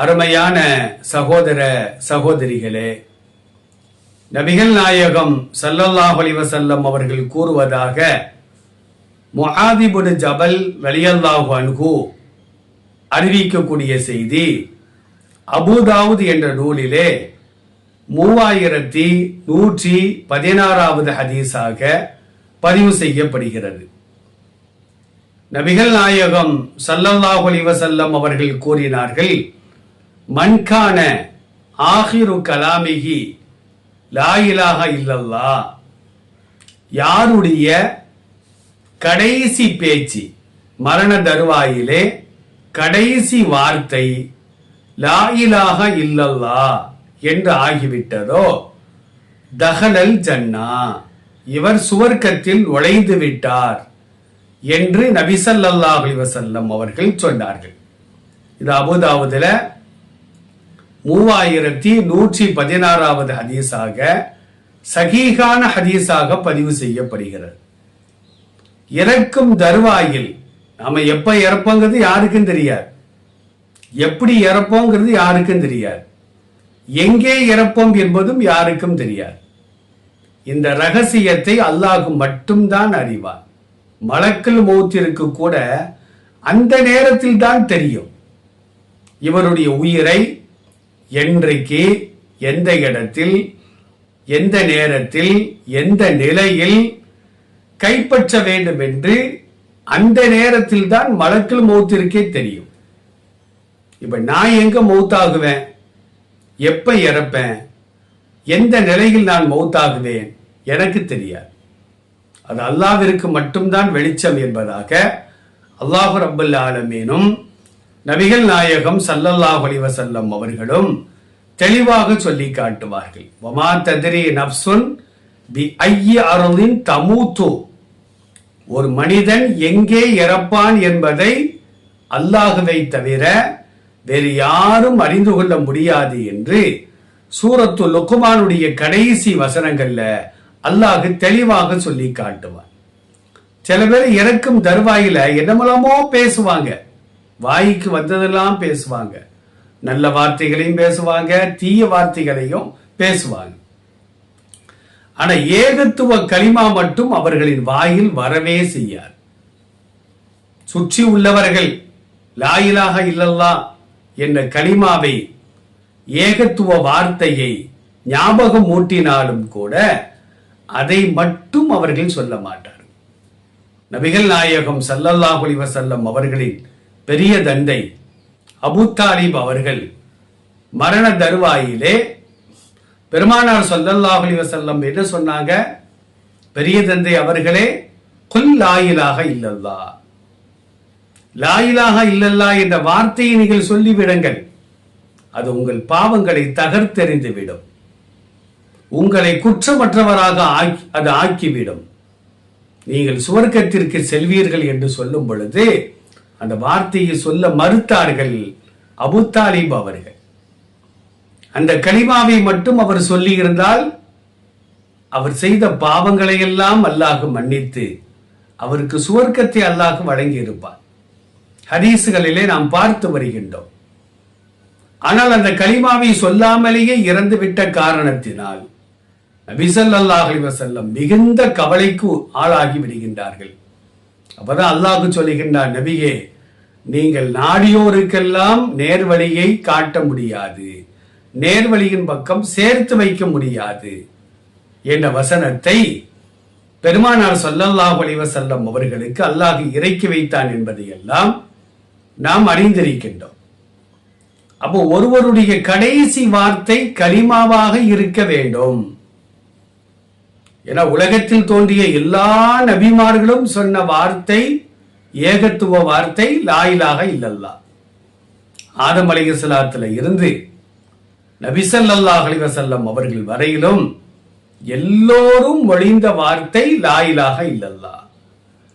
அருமையான சகோதர சகோதரிகளே நபிகள் நாயகம் சல்லல்லாஹ் அலிவசல்லம் அவர்கள் கூறுவதாக முஹாதிபுன் ஜபல் ரலியல்லாஹு அன்ஹு அறிவிக்கக்கூடிய செய்தி அபூதாவுத் என்ற நூலிலே மூவாயிரத்தி நூற்றி பதினாறாவது ஹதீஸாக பதிவு செய்யப்படுகிறது. நபிகள் நாயகம் சல்லல்லாஹ் அலிவசல்லம் அவர்கள் கூறினார்கள் மண்கான ஆஹிரு கலாமிகி லாயிலாக இல்லல்லா யாருடைய கடைசி பேச்சு மரண தருவாயிலே கடைசி வார்த்தை லாயிலாக இல்லல்லா என்று ஆகிவிட்டதோ? தகலல் ஜன்னா இவர் சுவர்க்கத்தில் உழைந்து விட்டார் என்று நபிசல்லாஹ் வசல்லம் அவர்கள் சொன்னார்கள். இது அபுதாவுதுல மூவாயிரத்தி நூற்றி பதினாறாவது ஹதீஸாக சகீகான ஹதீஸாக பதிவு செய்யப்படுகிறது. இறக்கும் தருவாயில் நாம எப்ப இறப்போங்கிறது யாருக்கும் தெரியாது. எப்படி இறப்போங்கிறது யாருக்கும் தெரியாது. எங்கே இறப்போம் என்பதும் யாருக்கும் தெரியாது. இந்த ரகசியத்தை அல்லாஹ் மட்டும்தான் அறிவார் மலக்கல் மௌத்திற்கு கூட அந்த நேரத்தில் தான் தெரியும். இவருடைய உயிரை என்றைக்கு எந்த இடத்தில் எந்த நேரத்தில் எந்த நிலையில் கைப்பற்ற வேண்டும் என்று அந்த நேரத்தில் தான் மலக்கில் மௌத்திற்கே தெரியும். இப்ப நான் எங்க மௌத்தாகுவேன்? எப்ப இறப்பேன்? எந்த நிலையில் நான் மௌத்தாகுவேன்? எனக்கு தெரியாது. அது அல்லாவிற்கு மட்டும்தான் வெளிச்சம் என்பதாக அல்லாஹு ரப்பல் ஆலமீனும் நபிகள் நாயகம் சல்லல்லாஹ் அலைஹி அவர்களும் தெளிவாக சொல்லி காட்டுவார்கள். வமா ததிரி நப்சுன் பி ஐய அருளின் தமூத்து. ஒரு மனிதன் எங்கே இறப்பான் என்பதை அல்லாஹுவை தவிர வேறு யாரும் அறிந்து கொள்ள முடியாது என்று சூரத்து லுக்குமானுடைய கடைசி வசனங்கள்ல அல்லாஹு தெளிவாக சொல்லி காட்டுவான். சில பேர் இறக்கும் தருவாயில என்னமெல்லாமோ பேசுவாங்க. வாய்க்கு வந்ததெல்லாம் பேசுவாங்க. நல்ல வார்த்தைகளையும் பேசுவாங்க தீய வார்த்தைகளையும் பேசுவாங்க. ஆனா ஏகத்துவ களிமா மட்டும் அவர்களின் வாயில் வரவே செய்யார் சுற்றி உள்ளவர்கள் லாயிலாக இல்லல்லா என்ற களிமாவை ஏகத்துவ வார்த்தையை ஞாபகம் ஊட்டினாலும் கூட அதை மட்டும் அவர்கள் சொல்ல மாட்டார் நபிகள் நாயகம் சல்லல்லாஹு வசல்லம் அவர்களின் பெரிய தந்தை அபுத்தாலிப் அவர்கள் மரண தருவாயிலே பெருமானார் சல்லல்லாஹு அலைஹி என்ன சொன்னாங்க? பெரிய தந்தை அவர்களே குல் லாயிலாக இல்லல்லா லாயிலாக இல்லல்லா என்ற வார்த்தையை நீங்கள் சொல்லிவிடுங்கள். அது உங்கள் பாவங்களை தகர்த்தெறிந்துவிடும். உங்களை குற்றமற்றவராக ஆக்கி அது ஆக்கிவிடும். நீங்கள் சுவர்க்கத்திற்கு செல்வீர்கள் என்று சொல்லும் பொழுது அந்த வார்த்தையை சொல்ல மறுத்தார்கள் அபுத்தாலிப் அவர்கள். அந்த களிமாவை மட்டும் அவர் சொல்லி இருந்தால் அவர் செய்த பாவங்களை எல்லாம் அல்லாஹ் மன்னித்து அவருக்கு சுவர்க்கத்தை அல்லாஹ் வழங்கியிருப்பார். ஹதீசுகளிலே நாம் பார்த்து வருகின்றோம். ஆனால் அந்த களிமாவை சொல்லாமலேயே இறந்துவிட்ட காரணத்தினால் நபிசல்லாஹ் அலைஹி வஸல்லம் மிகுந்த கவலைக்கு ஆளாகி விடுகின்றார்கள். அப்பதான் அல்லாஹ் சொல்லுகின்றார் நபியே நீங்கள் நாடியோருக்கெல்லாம் நேர்வழியை காட்ட முடியாது. நேர்வழியின் பக்கம் சேர்த்து வைக்க முடியாது. என்ற வசனத்தை பெருமானார் சொல்லல்லாஹ் அலைஹி வஸல்லம் அவர்களுக்கு அல்லாஹ் இறக்கி வைத்தான் என்பதை எல்லாம் நாம் அறிந்திருக்கின்றோம். அப்போ ஒருவருடைய கடைசி வார்த்தை கலிமாவாக இருக்க வேண்டும். என உலகத்தில் தோன்றிய எல்லா நபிமார்களும் சொன்ன வார்த்தை ஏகத்துவ வார்த்தை லாயிலாக இல்லல்லா. ஆதம் அலைஹிஸ்ஸலாத்துல இருந்து நபிசல்லாஹ் அலிவசல்லம் அவர்கள் வரையிலும் எல்லோரும் ஒழிந்த வார்த்தை லாயிலாக இல்லல்லா.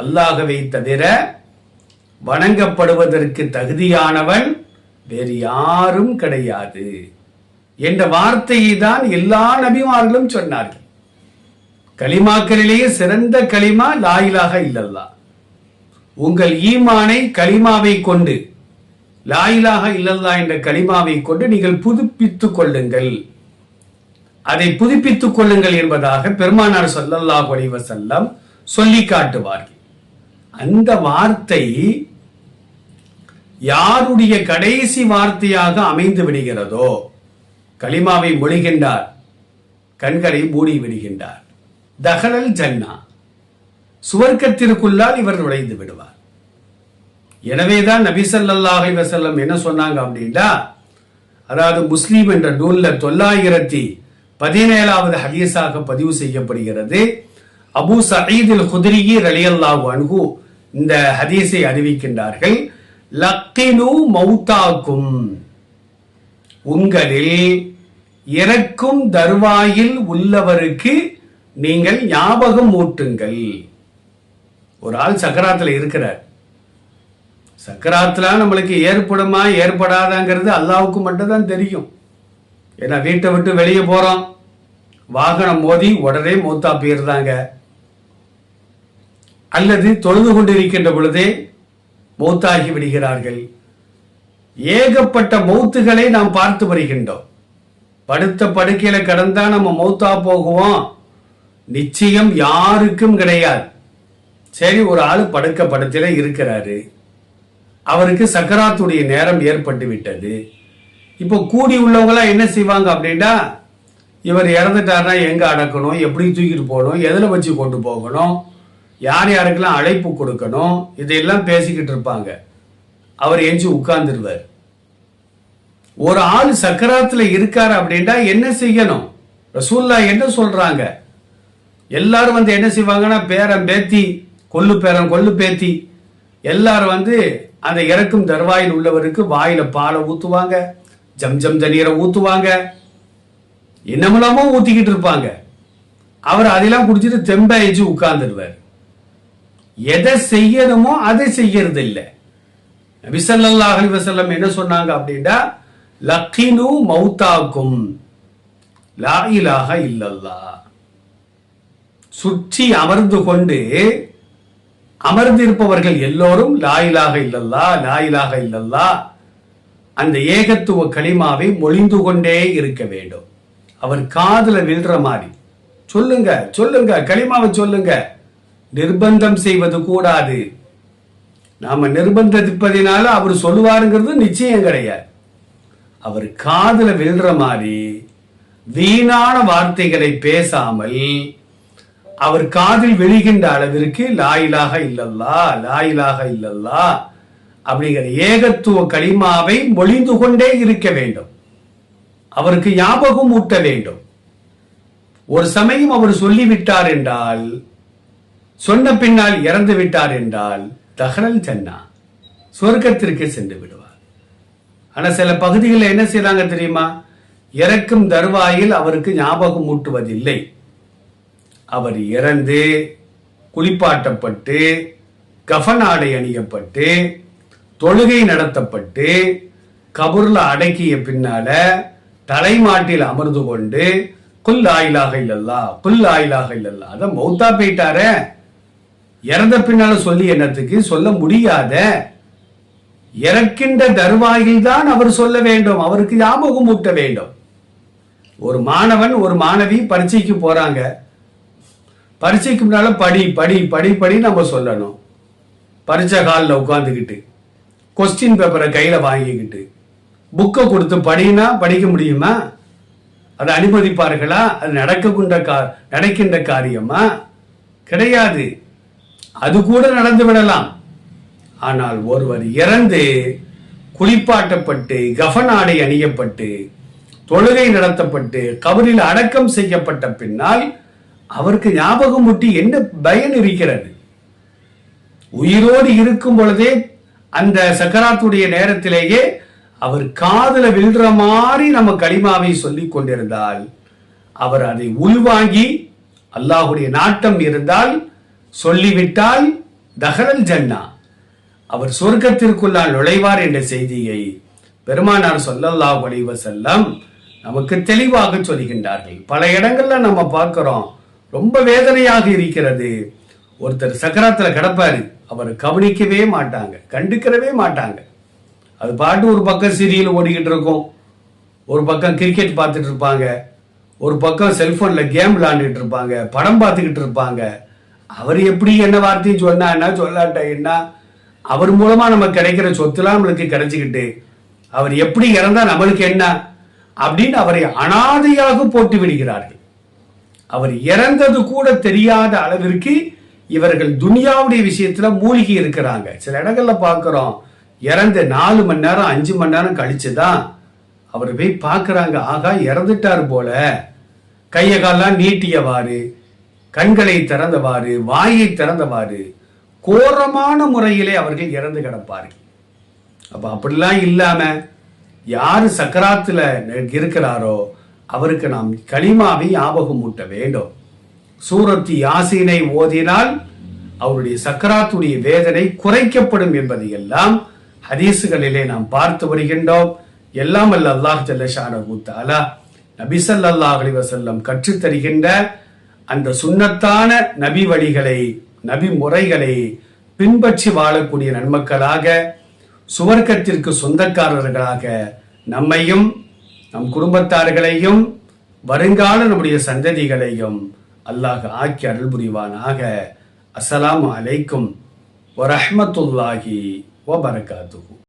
அல்லாகவே தவிர வணங்கப்படுவதற்கு தகுதியானவன் வேறு யாரும் கிடையாது. என்ற வார்த்தையை தான் எல்லா நபிமார்களும் சொன்னார்கள். களிமாக்களிலேயே சிறந்த களிமா லாயிலாக இல்லல்லா உங்கள் ஈமானை களிமாவை கொண்டு லாயிலாக இல்லல்லா என்ற களிமாவை கொண்டு நீங்கள் புதுப்பித்துக் கொள்ளுங்கள். அதை புதுப்பித்துக் கொள்ளுங்கள் என்பதாக பெருமானார் சொல்லல்லா ஒளிவ செல்லம் சொல்லி காட்டுவார்கள். அந்த வார்த்தை யாருடைய கடைசி வார்த்தையாக அமைந்து விடுகிறதோ களிமாவை மொழிகின்றார் கண்களை மூடி விடுகின்றார். தகலல் ஜன்னா. சுவர்க்கத்திற்குள்ளால் இவர் நுழைந்து விடுவார். எனவேதான் நபிசல்லாஹி வசல்லம் என்ன சொன்னாங்க அப்படின்னா அதாவது முஸ்லீம் என்ற நூலில் தொள்ளாயிரத்தி பதினேழாவது ஹதீஸாக பதிவு செய்யப்படுகிறது. அபு சயீதில் குதிரிகி ரலியல்லாஹு அன்ஹு இந்த ஹதீஸை அறிவிக்கின்றார்கள். லக்கினு மௌத்தாக்கும். உங்களில் இறக்கும் தருவாயில் உள்ளவருக்கு நீங்கள் ஞாபகம் ஊட்டுங்கள். ஒரு ஆள் சக்கராத்தில் இருக்கிறார். சக்கராத்தில் நம்மளுக்கு ஏற்படுமா ஏற்படாதாங்கிறது அல்லாவுக்கு மட்டும்தான் தெரியும். ஏன்னா வீட்டை விட்டு வெளியே போகிறோம் வாகனம் மோதி உடனே மூத்தா போயிருந்தாங்க. அல்லது தொழுது கொண்டிருக்கின்ற பொழுதே மௌத்தாகி விடுகிறார்கள். ஏகப்பட்ட மௌத்துகளை நாம் பார்த்து வருகின்றோம். படுத்த படுக்கையில கடந்தா நம்ம மௌத்தா போகுவோம். நிச்சயம் யாருக்கும் கிடையாது. சரி ஒரு ஆள் படுக்க படத்தில இருக்கிறாரு. அவருக்கு சக்கராத்துடைய நேரம் ஏற்பட்டு விட்டது. இப்போ கூடி உள்ளவங்களாம் என்ன செய்வாங்க அப்படின்னா இவர் இறந்துட்டாருன்னா எங்கே அடக்கணும் எப்படி தூக்கிட்டு போகணும் எதில் வச்சு கொண்டு போகணும் யார் யாருக்கெல்லாம் அழைப்பு கொடுக்கணும் இதையெல்லாம் பேசிக்கிட்டு இருப்பாங்க. அவர் எஞ்சி உட்கார்ந்துருவார். ஒரு ஆள் சக்கராத்தில் இருக்கார் அப்படின்னா என்ன செய்யணும்? ரசூல்லா என்ன சொல்றாங்க? எல்லாரும் வந்து என்ன செய்வாங்கன்னா பேரன் பேத்தி கொல்லு பேரன் கொல்லு பேத்தி. எல்லாரும் வந்து அந்த இறக்கும் தருவாயில் உள்ளவருக்கு வாயில பாலை ஊத்துவாங்க ஜம் ஜம் தண்ணீரை ஊத்துவாங்க. என்னமெல்லாமோ ஊத்திக்கிட்டு இருப்பாங்க. அவர் அதெல்லாம் குடிச்சிட்டு தெம்பாயிச்சு உட்கார்ந்துருவார் எதை செய்யணுமோ அதை செய்யறது இல்லை நபிசல்லாஹ் அலைஹி என்ன சொன்னாங்க அப்படின்னா லக்கினு மௌத்தாக்கும். லா இலாஹ இல்லல்லா சுற்றி அமர்ந்து கொண்டு அமர்ந்திருப்பவர்கள் எல்லோரும் லாயிலாக இல்லல்லா லாயிலாக இல்லல்லா அந்த ஏகத்துவ களிமாவை மொழிந்து கொண்டே இருக்க வேண்டும். அவர் காதல விழுற மாதிரி. சொல்லுங்க சொல்லுங்க களிமாவை சொல்லுங்க. நிர்பந்தம் செய்வது கூடாது. நாம நிர்பந்திப்பதினால அவர் சொல்லுவாருங்கிறது நிச்சயம் கிடையாது. அவர் காதல விழுற மாதிரி வீணான வார்த்தைகளை பேசாமல் அவர் காதில் விழுகின்ற அளவிற்கு லாயிலாக இல்லல்லா லாயிலாக இல்லல்லா அப்படிங்கிற ஏகத்துவ களிமாவை மொழிந்து கொண்டே இருக்க வேண்டும். அவருக்கு ஞாபகம் ஊட்ட வேண்டும். ஒரு சமயம் அவர் சொல்லிவிட்டார் என்றால் சொன்ன பின்னால் இறந்து விட்டார் என்றால் தகரல் சென்னா சொர்க்கத்திற்கு சென்று விடுவார். ஆனா சில பகுதிகளில் என்ன செய்றாங்க தெரியுமா? இறக்கும் தருவாயில் அவருக்கு ஞாபகம் ஊட்டுவதில்லை. அவர் இறந்து குளிப்பாட்டப்பட்டு கஃன் அணியப்பட்டு தொழுகை நடத்தப்பட்டு கபூர்ல அடக்கிய பின்னால தலைமாட்டில் அமர்ந்து கொண்டு குல் ஆயிலாக இல்லல்லா குல் ஆயிலாக இல்லல்லா. அதான் மௌத்தா போயிட்டார. இறந்த பின்னால சொல்லி என்னத்துக்கு? சொல்ல முடியாத. இறக்கின்ற தருவாயில் தான் அவர் சொல்ல வேண்டும். அவருக்கு ஞாபகம் ஊட்ட வேண்டும். ஒரு மாணவன் ஒரு மாணவி பரீட்சைக்கு போறாங்க. பரீட்சைக்கு முன்னால படி படி படி படி நம்ம சொல்லணும். பரீட்சை காலில் உட்காந்துக்கிட்டு கொஸ்டின் பேப்பரை கையில் வாங்கிக்கிட்டு புக்கை கொடுத்து படினா படிக்க முடியுமா? அதை அனுமதிப்பார்களா? அது நடக்கின்ற கா நடக்கின்ற காரியமா? கிடையாது. அது கூட நடந்து விடலாம். ஆனால் ஒருவர் இறந்து குளிப்பாட்டப்பட்டு கஃன் ஆடை அணியப்பட்டு தொழுகை நடத்தப்பட்டு கபரில் அடக்கம் செய்யப்பட்ட பின்னால் அவருக்கு ஞாபகம் முட்டி என்ன பயன் இருக்கிறது? உயிரோடு இருக்கும் பொழுதே அந்த சக்கராத்துடைய நேரத்திலேயே அவர் காதுல விழுற மாதிரி நம்ம களிமாவை சொல்லிக் கொண்டிருந்தால் அவர் அதை உள்வாங்கி அல்லாஹுடைய நாட்டம் இருந்தால் சொல்லிவிட்டால் தகரல் ஜன்னா. அவர் சொர்க்கத்திற்குள்ளால் நுழைவார் என்ற செய்தியை பெருமானார் சொல்லல்லாஹ் செல்லம் நமக்கு தெளிவாக சொல்கின்றார்கள். பல இடங்கள்ல நம்ம பார்க்கிறோம். ரொம்ப வேதனையாக இருக்கிறது. ஒருத்தர் சக்கரத்தில் கிடப்பாரு. அவர் கவனிக்கவே மாட்டாங்க. கண்டுக்கிறவே மாட்டாங்க. அது பாட்டு ஒரு பக்கம் சீரியல் ஓடிக்கிட்டு இருக்கும். ஒரு பக்கம் கிரிக்கெட் பார்த்துட்டு இருப்பாங்க. ஒரு பக்கம் செல்ஃபோனில் கேம் விளாண்டுட்டு இருப்பாங்க. படம் பார்த்துக்கிட்டு இருப்பாங்க. அவர் எப்படி என்ன வார்த்தையும் சொன்னா என்ன சொல்லாட்ட என்ன? அவர் மூலமாக நமக்கு கிடைக்கிற சொத்துலாம் நம்மளுக்கு கிடைச்சிக்கிட்டு அவர் எப்படி இறந்தால் நம்மளுக்கு என்ன? அப்படின்னு அவரை அனாதையாக போட்டு விடுகிறார்கள். அவர் இறந்தது கூட தெரியாத அளவிற்கு இவர்கள் துனியாவுடைய விஷயத்துல மூழ்கி இருக்கிறாங்க. சில இடங்கள்ல பார்க்குறோம் இறந்த நாலு மணி நேரம் அஞ்சு மணி நேரம் கழிச்சுதான் அவர் போய் பார்க்குறாங்க. ஆகா இறந்துட்டார் போல. கையை காலெல்லாம் நீட்டியவாறு கண்களை திறந்தவாறு வாயை திறந்தவாறு கோரமான முறையிலே அவர்கள் இறந்து கிடப்பார்கள். அப்ப அப்படிலாம் இல்லாம யாரு சக்கராத்துல இருக்கிறாரோ அவருக்கு நாம் களிமாவை ஞாபகம் ஊட்ட வேண்டும். சூரத்து யாசீனை ஓதினால் அவருடைய சக்கராத்துடைய வேதனை குறைக்கப்படும் என்பதை எல்லாம் ஹதீசுகளிலே நாம் பார்த்து வருகின்றோம். எல்லாம் அல்ல அல்லாஹ் ஜல்லஷானு தாலா நபி ஸல்லல்லாஹு அலைஹி அந்த சுண்ணத்தான நபி வழிகளை நபி முறைகளை பின்பற்றி வாழக்கூடிய நன்மக்களாக சுவர்க்கத்திற்கு சொந்தக்காரர்களாக நம்மையும் நம் குடும்பத்தார்களையும் வருங்கால நம்முடைய சந்ததிகளையும் அல்லாஹ் ஆக்கி அருள் புரிவானாக. அஸ்லாம் அலைக்கும் வரஹ்மத்துல்லாஹி வபரகாத்துஹு